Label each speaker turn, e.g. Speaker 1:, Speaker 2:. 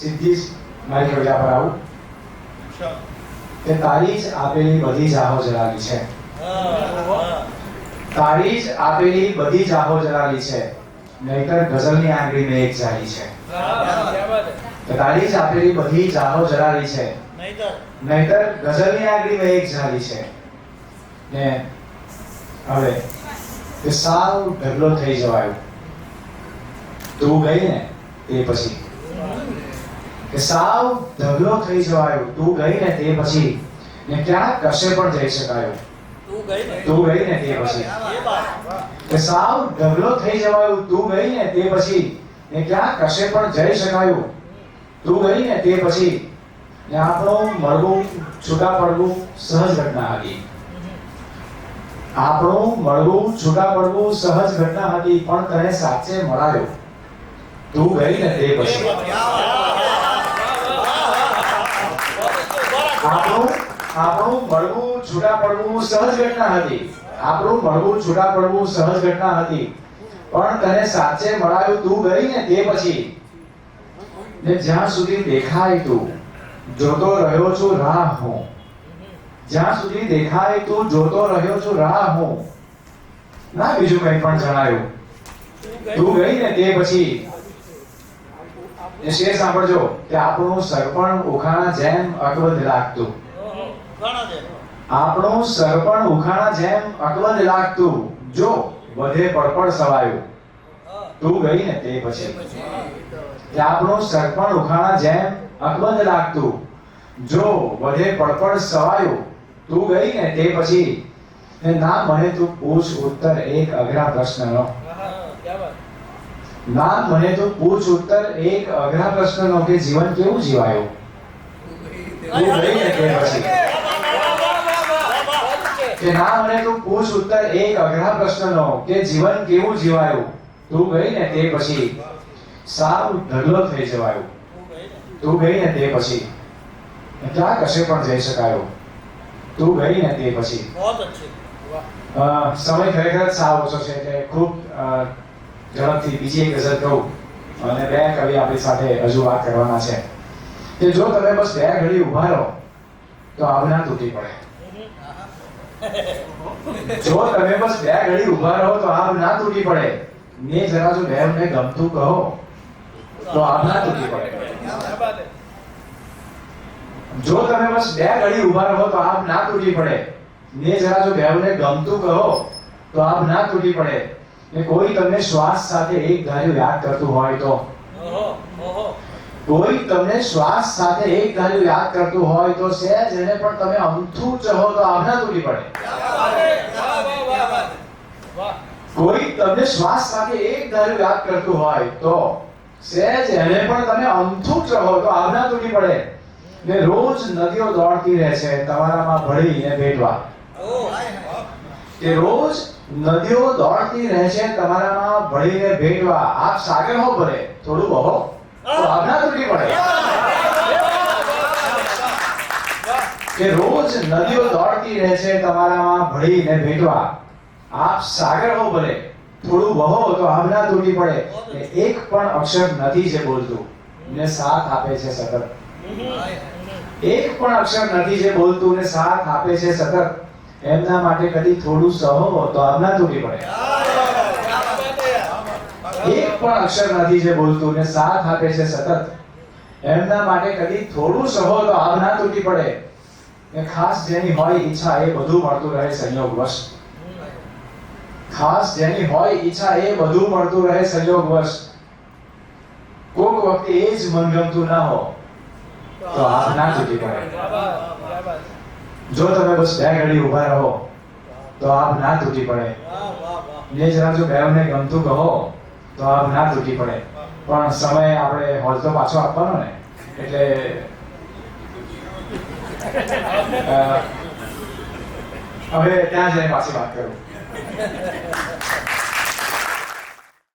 Speaker 1: સીધી જ મારી પ્રજા પર આવું. કે તારી જ આપેલી બધી જાહો જલાલી છે. તારી જ આપેલી બધી જાહો જલાલી છે. નહીતર ગઝલની આંગળી મેં એક જાળી છે. તારી જ આપેલી બધી જાહો જલાલી છે. નહીતર. ગઝલની આંગળી મેં એક જાળી છે. ને હવે તે સાવ ઢગલો થઈ જવાયો. તું ગઈ ને તે પછી. કે સાવ ઢગલો થઈ જવાયો. તું ગઈ ને તે પછી ને ક્યાં કશે પણ જઈ શકાયું. તું ગઈ ને? તે પછી. કે સાવ ઢગલો થઈ જવાયું. તું ગઈ ને તે પછી ને ક્યાં કશે પણ જઈ શકાયું. તું ગઈ ને તે પછી ને આપણું મળવું છૂટા પડવું સહજ ઘટના હતી. આપણું મળવું છૂટા પડવું સહજ ઘટના હતી પણ તને સાચે મળાયો. તું ગઈ ને તે પછી. આપણું આપણું મળવું છૂટા પડવું સહજ ઘટના હતી. આપણું મળવું છૂટા પડવું સહજ ઘટના હતી. પણ તને સાચે મળાયું તું ગઈ ને તે પછી? ને જ્યાં સુધી દેખાય તું, જોતો રહ્યો છું રાહ હું. જ્યાં સુધી દેખાય તું, જોતો રહ્યો છું રાહ હું. ના, બીજું કંઈ પણ જણાયું. તું ગઈ ને તે પછી? એ શેર સાંભળજો કે આપણું સરપણ ઉખાણા જેમ અકબંધ લાગતું. આપણું સરપણ ઉખાણા જેમ અકબંધ લાગતું. જો વધે પડપડ સવાયું. તું ગઈ ને તે પછી. કે આપણું સરપણ ઉખાણા જેમ અકબંધ લાગતું. જો વધે પડપડ સવાયું. તું ગઈ ને તે પછી. ને, મને તું પૂછ ઉત્તર એક અઘરા પ્રશ્નનો. ના મને તો પૂછ ઉત્તર એક અઘરા પ્રશ્નનો કે જીવન કેવું જીવાયું કે ના મને તું પૂછ ઉત્તર એક અઘરા પ્રશ્નનો કે જીવન કેવું જીવાયું તું ગઈ ને તે પછી સાવ ઢગલો થઈ જવાયું તું ગઈ ને તે પછી ક્યાં કશે પણ જઈ શકાયો તું ગઈ ને તે પછી સમય ખરેખર સાવ ઓછો છે એટલે ખૂબ ઝડપથી બીજી એક ગઝલ કહું. અને બે કવિ આપણી સાથે હજુ વાત કરવાના છે. કે જો તમે બસ બે ઘડી ઊભા રહો, તો આવના તૂટી પડે. જો તમે બસ બે ઘડી ઊભા રહો, તો આવ ના તૂટી પડે. ને જરા જો બેવને ગમતું કહો, તો આવ ના તૂટી પડે. જો તમે બસ બે ઘડી ઊભા રહો, તો આપ ના તૂટી પડે. ને જરા જો બેવને ગમતું કહો, તો આપ ના તૂટી પડે. કોઈ તમને શ્વાસ સાથે એક ધાર્યું યાદ કરતું હોય તો? કોઈ તમને શ્વાસ સાથે એક ધાર્યું યાદ કરતું હોય તો સહેજ એને પણ તમે અમથું ચહો તો આભના તૂટી પડે. કોઈ તમને શ્વાસ સાથે એક ધાર્યું યાદ કરતું હોય તો સહેજ એને પણ તમે અમથું ચહો તો આભના તૂટી પડે. ને રોજ નદીઓ દોડતી રહે છે તમારામાં ભળીને ભેટવા. કે રોજ નદીઓ દોડતી રહેશે તમારામાં ભળીને ભેટવા. આપ સાગર હો ભરે થોડું બહો તો આજ્ઞા તૂટી પડે. કે રોજ નદીઓ દોડતી રહેશે તમારામાં ભળીને ભેટવા. આપ સાગર હો ભરે થોડું વહો તો આજ્ઞા તૂટી પડે. એક પણ અક્ષર નથી જે બોલતું. ને સાથ આપે છે સતત. એક પણ અક્ષર નથી જે બોલતું, ને સાથ આપે છે સતત. એમના માટે કદી થોડું સહો તો આજ્ઞા તૂટી પડે. એક પણ અક્ષર નથી જે બોલતું ને સાથ આપે છે સતત. એમના માટે કદી થોડું સહો તો આજ્ઞા તૂટી પડે. ને ખાસ જેની હોય ઈચ્છા એ બધું મળતું રહે સંયોગવશ ખાસ જેની હોય ઈચ્છા એ બધું મળતું રહે સંયોગવશ કોક વખતે એ જ મનગમતું ના હો તો આજ્ઞા તૂટી પડે. જો તમે બસ બે ઘડી ઊભા રહો, તો આપ ના તૂટી પડે. ને જરા જો બેવને ગમતું કહો, તો આપ ના તૂટી પડે. પણ સમય આપણે હોલ તો પાછો આપવાનો ને. એટલે હવે ત્યાં જઈને પાછી વાત કરું.